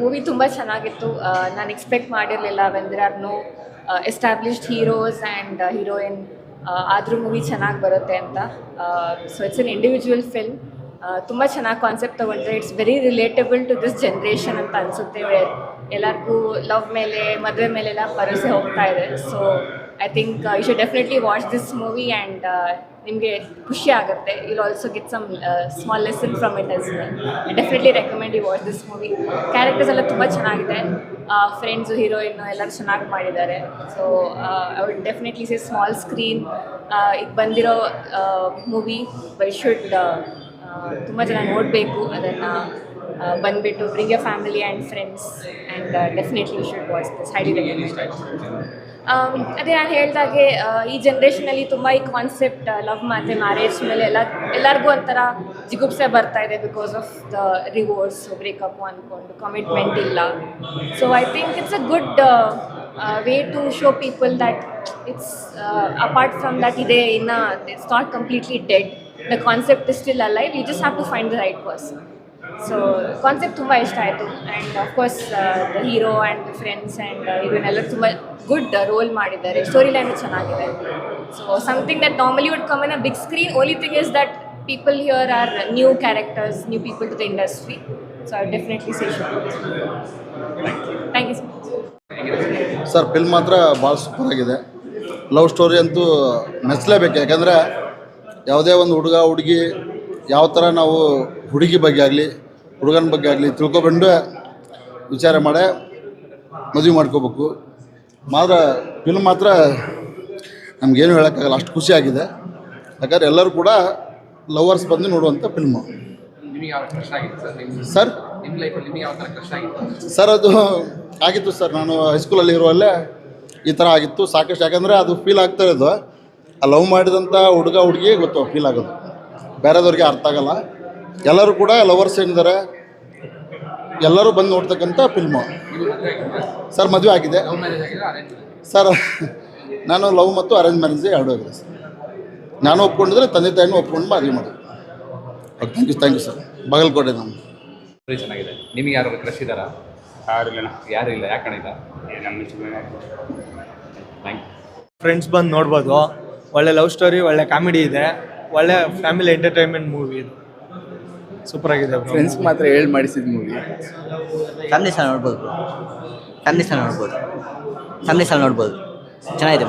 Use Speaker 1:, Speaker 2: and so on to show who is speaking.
Speaker 1: Movie ತುಂಬ ಚೆನ್ನಾಗಿತ್ತು. ನಾನು ಎಕ್ಸ್ಪೆಕ್ಟ್ ಮಾಡಿರಲಿಲ್ಲ when are no established heroes and heroine ಆದರೂ ಮೂವಿ ಚೆನ್ನಾಗಿ ಬರುತ್ತೆ ಅಂತ. So it's an individual film ತುಂಬ ಚೆನ್ನಾಗಿ ಕಾನ್ಸೆಪ್ಟ್ ತೊಗೊಂಡ್ರೆ it's very relatable to this generation ಅಂತ ಅನಿಸುತ್ತೆ. ಎಲ್ಲರಿಗೂ ಲವ್ ಮೇಲೆ, ಮದುವೆ ಮೇಲೆಲ್ಲ ಭರವಸೆ ಹೋಗ್ತಾ ಇದೆ. So I think you should definitely watch this movie and ನಿಮಗೆ ಖುಷಿ ಆಗುತ್ತೆ. Will also get some small lesson from it as definitely recommend you watch this movie characters ಎಲ್ಲ ತುಂಬ ಚೆನ್ನಾಗಿದೆ. ಫ್ರೆಂಡ್ಸು ಹೀರೋಯಿನ್ನು ಎಲ್ಲರೂ ಚೆನ್ನಾಗಿ ಮಾಡಿದ್ದಾರೆ. So I would definitely say small screen ಈಗ ಬಂದಿರೋ ಮೂವಿ ವೈ ಶುಡ್ ತುಂಬ ಜನ ನೋಡಬೇಕು. ಅದನ್ನು ಬಂದುಬಿಟ್ಟು bring your family and friends and definitely should watch this highly recommend um, ಅದೇ ನಾನು ಹೇಳ್ದಾಗೆ ಆ, ಈ ಜನ್ರೇಷನಲ್ಲಿ ತುಂಬ ಈ ಕಾನ್ಸೆಪ್ಟ್ ಲವ್ ಮತ್ತು ಮ್ಯಾರೇಜ್ ಮೇಲೆ ಎಲ್ಲ ಎಲ್ಲರಿಗೂ ಒಂಥರ ಜಿಗುಪ್ಸೆ ಬರ್ತಾ ಇದೆ because of the divorce breakup ಅಂದ್ಕೊಂಡು ಕಮಿಟ್ಮೆಂಟ್ ಇಲ್ಲ. So I think it's a good way to show people that it's apart from that ಇದೆ ಇನ್ನು it's not completely dead the concept is still alive you just have to find the right person so concept ತುಂಬ ಇಷ್ಟ ಆಯಿತು. And of course hero and friends and ಇವನ್ನೆಲ್ಲ ತುಂಬ good role ಮಾಡಿದ್ದಾರೆ. Story line ಚೆನ್ನಾಗಿದೆ. So something that normally would come in a big screen only thing is that people here are new characters new people to the industry so I definitely say thank you sir
Speaker 2: sir film ಮಾತ್ರ ಭಾಳ super ಆಗಿದೆ. Love story ಅಂತೂ ಮೆಚ್ಚಲೇಬೇಕು ಯಾಕಂದರೆ ಯಾವುದೇ ಒಂದು ಹುಡುಗ, ಹುಡುಗಿ, ಯಾವ ಥರ ನಾವು ಹುಡುಗಿ ಬಗ್ಗೆ ಆಗಲಿ ಹುಡುಗನ ಬಗ್ಗೆ ಆಗಲಿ ತಿಳ್ಕೊಬಂಡು ವಿಚಾರ ಮಾಡೇ ಮದುವೆ ಮಾಡ್ಕೋಬೇಕು. ಮಾತ್ರ ಫಿಲ್ಮ್ ಮಾತ್ರ ನಮಗೇನು ಹೇಳೋಕ್ಕಾಗಲ್ಲ ಅಷ್ಟು ಖುಷಿಯಾಗಿದೆ ಯಾಕಂದ್ರೆ ಎಲ್ಲರೂ ಕೂಡ ಲವರ್ಸ್ ಬಂದು ನೋಡುವಂಥ ಫಿಲ್ಮು
Speaker 3: ಸರ್?
Speaker 2: ಸರ್ ಅದು ಆಗಿತ್ತು ಸರ್ ನಾನು ಹೈಸ್ಕೂಲಲ್ಲಿ ಇರುವಲ್ಲೇ ಈ ಥರ ಆಗಿತ್ತು. ಸಾಕಷ್ಟು ಯಾಕಂದರೆ ಅದು ಫೀಲ್ ಆಗ್ತಾ ಇರೋದು. ಆ ಲವ್ ಮಾಡಿದಂಥ ಹುಡುಗ ಹುಡುಗಿ ಗೊತ್ತು ಫೀಲ್ ಆಗೋದು. ಬೇರೆದವ್ರಿಗೆ ಅರ್ಥ ಆಗಲ್ಲ. ಎಲ್ಲರೂ ಕೂಡ ಲವರ್ಸ್ ಏನಿದ್ದಾರೆ ಎಲ್ಲರೂ ಬಂದು ನೋಡ್ತಕ್ಕಂಥ ಫಿಲ್ಮು ಸರ್ ಮದುವೆ ಆಗಿದೆ. ಸರ್ ನಾನು ಲವ್ ಮತ್ತು ಅರೇಂಜ್ ಮ್ಯಾರೇಜ್ ಎರಡೂ ಆಗಿದೆ ಸರ್ ನಾನು ಒಪ್ಕೊಂಡಿದ್ರೆ ತಂದೆ ತಾಯಿನೂ ಒಪ್ಕೊಂಡು ಮದುವೆ okay thank you thank you sir Bagalkote ನಾನು.
Speaker 3: ಚೆನ್ನಾಗಿದೆ. ನಿಮಗೆ ಯಾರು ಕ್ರಶ್ ಇದ್ದಾರಾ?
Speaker 4: ಯಾರಿಲ್ಲ
Speaker 3: ಯಾರು ಇಲ್ಲ ಯಾಕೆ ಇಲ್ಲ ಥ್ಯಾಂಕ್
Speaker 5: ಫ್ರೆಂಡ್ಸ್ ಬಂದು ನೋಡ್ಬೋದು. ಒಳ್ಳೆ ಲವ್ ಸ್ಟೋರಿ ಒಳ್ಳೆ ಕಾಮಿಡಿ ಇದೆ. ಒಳ್ಳೆ ಫ್ಯಾಮಿಲಿ ಎಂಟರ್ಟೈನ್ಮೆಂಟ್ ಮೂವಿ ಇದು. ಸೂಪರ್ ಆಗಿದೆ.
Speaker 6: ಫ್ರೆಂಡ್ಸ್ ಮಾತ್ರ ಹೇಳಿ ಮಾಡಿಸಿದ ಮೂವಿ
Speaker 7: ಫ್ಯಾಮಿಲಿ ಸಹ ನೋಡ್ಬೋದು ಫ್ಯಾಮಿಲಿ ಸಹ ನೋಡ್ಬೋದು. ಫ್ಯಾಮಿಲಿ ಸಹ ನೋಡ್ಬೋದು. ಚೆನ್ನಾಗಿದೆ